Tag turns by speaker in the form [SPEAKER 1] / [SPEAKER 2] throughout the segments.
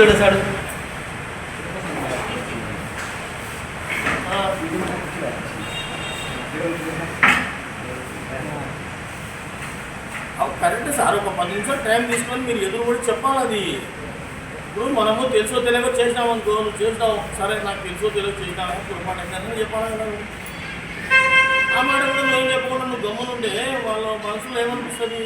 [SPEAKER 1] Video చేశాడు correct sir ఒక పది నిమిషాలు టైం తీసుకొని మీరు ఎదురు కూడా చెప్పాలి అది. ఇప్పుడు మనము తెలుసో తెలియక చేసినాం అనుకో నువ్వు చేస్తావు. సరే నాకు తెలుసో తెలియక చేసినాము పొరపాటు చెప్పాలి ఆ మాట కూడా నేను చెప్పకుండా నువ్వు గమ్మునుండే వాళ్ళ మనసులో ఏమనిపిస్తుంది?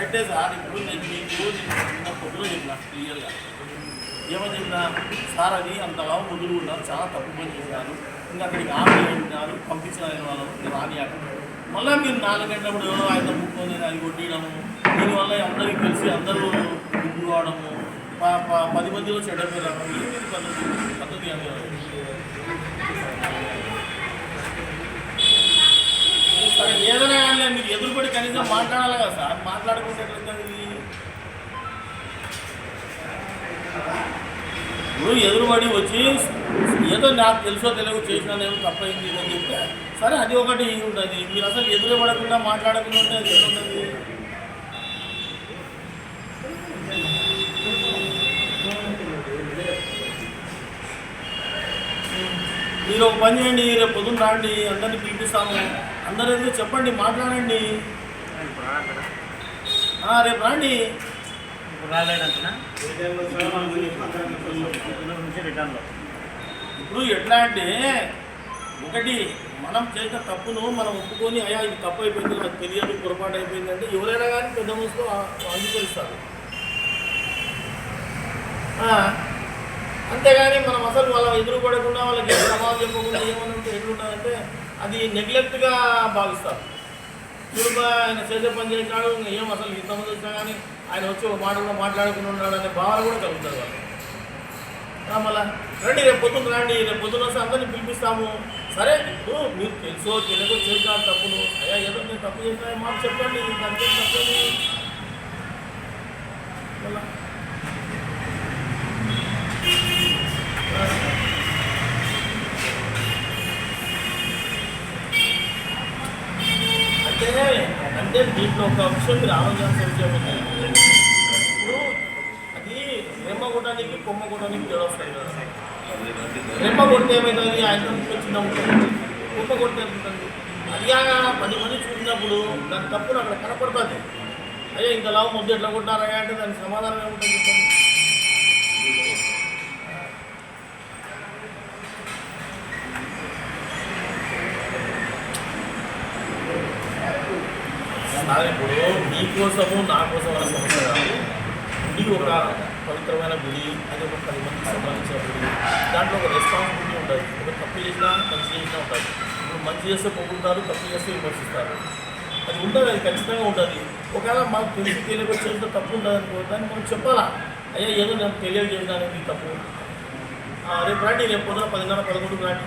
[SPEAKER 1] కరెక్టే సార్ ఇప్పుడు నేను మీకు నిన్న పొద్దున చెప్పిన క్లియర్గా ఏమని చెప్పినా సార్ అది అంతగా ముందులు ఉన్నారు చాలా తప్పు పని చేశారు. ఇంకా అక్కడికి ఆమె ఉన్నారు పంపించిన వాళ్ళు. నేను రానియాక మళ్ళీ మీరు నాలుగు గంటలప్పుడు ఆయన ముక్కుని అది కొట్టడము దీనివల్ల అందరికీ తెలిసి అందరూ గుడ్డు కావడము ప- ప- పది మందిలో చెడ్డ పేరు రావడం ఏంది పద్ధతి పద్ధతి అనేది సరే ఏదైనా కానీ మీరు ఎదురుపడి కనీసం మాట్లాడాలి కదా సార్? మాట్లాడుకుంటే ఎట్లుంటుంది ఇప్పుడు ఎదురుబడి వచ్చి ఏదో నాకు తెలుసో తెలియక చేసినానేమో తప్పైంది అని చెప్తే సరే అది ఒకటి ఉంటుంది. మీరు అసలు ఎదురుపడకుండా మాట్లాడకుండా ఉంటే అది ఎట్లుంటుంది మీరు ఒక పని చేయండి రేపు పొద్దున్న రాండి అందరినీ పిలిపిస్తాము. అందరూ ఏదో చెప్పండి మాట్లాడండి. రేపు రాండి.
[SPEAKER 2] ఇప్పుడు రిటర్న్లో
[SPEAKER 1] ఇప్పుడు ఎట్లా అంటే ఒకటి మనం చేసిన తప్పును మనం ఒప్పుకొని అయ్యా ఇది తప్పు అయిపోయింది నాకు తెలియదు పొరపాటు అయిపోయింది అంటే ఎవరైనా కానీ పెద్ద మనసులో ఆ- అంగీకరిస్తారు అంతేగాని మనం అసలు వాళ్ళ ఎదురు పడకుండా వాళ్ళకి ఏం సమాధానం చెప్పకుండా ఏమని ఉంటే ఎట్లుంటుందంటే అది నెగ్లెక్ట్గా భావిస్తారు. చూడుగా ఆయన చేసే పని చేసినాడు ఏం అసలు ఇంతమంది వచ్చినా కానీ ఆయన వచ్చి ఒక మాట కూడా మాట్లాడుకుని ఉన్నాడు అనే భావన కూడా కలుగుతుంది వాళ్ళు మళ్ళీ మళ్ళా రండి రేపు పొద్దున్న రండి రేపు పొద్దున్న వస్తే అందరినీ పిలిపిస్తాము. సరే ఇప్పుడు మీరు తెలుసో తెలియకో చేశాను తప్పులు అయ్యా ఏదో నేను తప్పు చేసిన మాట చెప్పండి దానికి తప్పని మళ్ళీ అంటే అంటే దీంట్లో ఒక విషయం మీరు ఆలోచించాల్సిన విషయం ఇప్పుడు అది రెమ్మ కొట్టడానికి కొమ్మ కొట్టడానికి తేడా వస్తుంది కదా రెమ్మ కొడితే ఏమైతుంది? ఆయన చిన్న ఉంటుంది. కొమ్మ కొడితే ఉంటుంది పది మంది చూసినప్పుడు దాని తప్పులు అక్కడ కనపడుతుంది. అయ్యా ఇంకా లావు ముద్దు ఎట్లా కొట్టారా అంటే దానికి సమాధానం ఏముంటుంది కాదు ఇప్పుడు నీ కోసము నా కోసం అనే సమస్య కాదు. గుడి ఒక పవిత్రమైన గుడి అది ఒక పది మందికి సంబంధించిన గుడి. దాంట్లో ఒక రెస్పాన్సిబిలిటీ ఉంటుంది. ఒక తప్పు చేసినా మంచి చేసినా ఉంటుంది. ఇప్పుడు మంచి చేస్తే పొగుడుతారు తప్పు చేస్తే విమర్శిస్తారు. అది ఉంటుంది అది ఖచ్చితంగా ఉంటుంది. ఒకవేళ మాకు తెలిసి తెలియక చేస్తే తప్పు ఉంటుంది అనుకో దాన్ని మనం చెప్పాలా? అయ్యా ఏదో నేను తెలియజేసినాను ఇది తప్పు. ఆ, రేపు రండి రేపు పొద్దున పదిన్నర పదకొండుకు రండి.